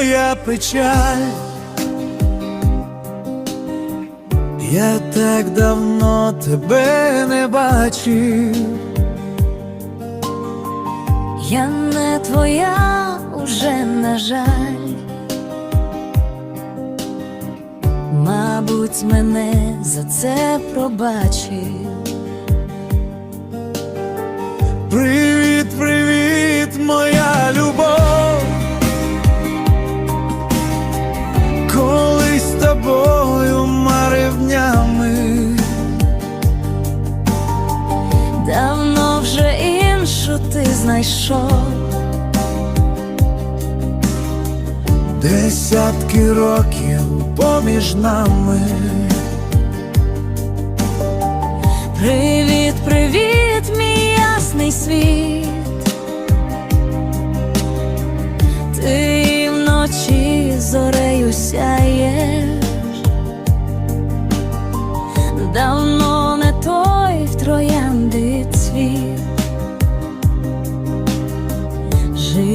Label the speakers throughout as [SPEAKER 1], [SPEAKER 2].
[SPEAKER 1] моя печаль. Я так давно тебе не бачив.
[SPEAKER 2] Я не твоя уже, на жаль. Мабуть, мене за це пробачив.
[SPEAKER 1] Привіт, привіт, моя
[SPEAKER 2] знайшов.
[SPEAKER 1] Десятки років поміж нами.
[SPEAKER 2] Привіт, привіт, мій ясний світ.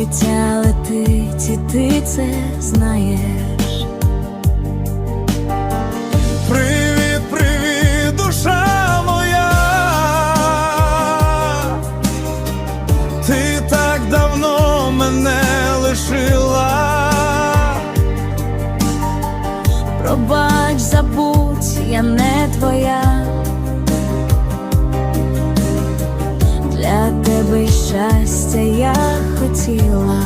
[SPEAKER 2] Життя летить, і ти це знаєш.
[SPEAKER 1] Привіт, привіт, душа моя. Ти так давно мене лишила.
[SPEAKER 2] Пробач, забудь, я не твоя. Щастя я хотіла.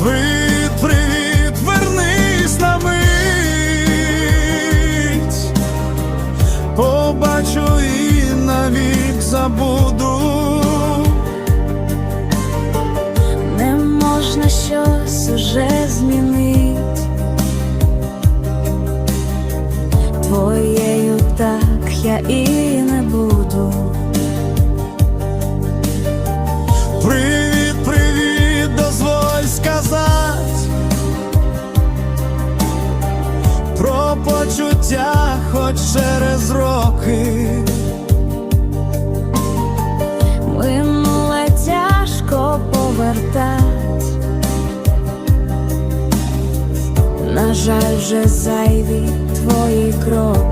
[SPEAKER 1] Привіт, привіт, вернись на мить. Побачу і навік забуду. Почуття хоч через роки.
[SPEAKER 2] Минуле тяжко повертать. На жаль, вже зайві твої кроки.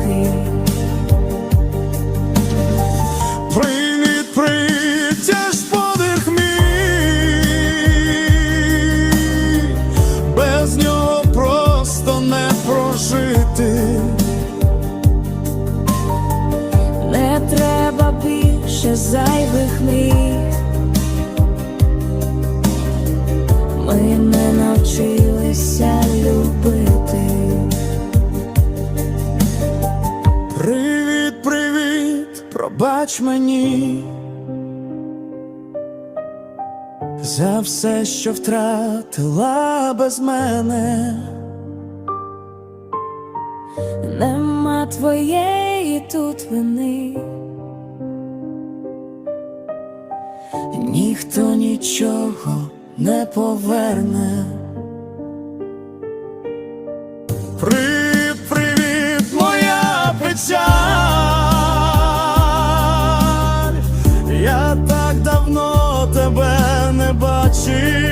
[SPEAKER 2] Зайвих мрій. Ми не навчилися любити.
[SPEAKER 1] Привіт, привіт, пробач мені за все, що втратила без мене.
[SPEAKER 2] Нема твоєї тут вини.
[SPEAKER 1] Ніхто нічого не поверне. Привіт, моя печаль. Я так давно тебе не бачив.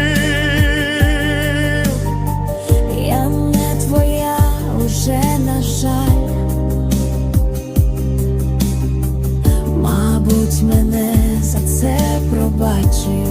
[SPEAKER 2] Мабуть,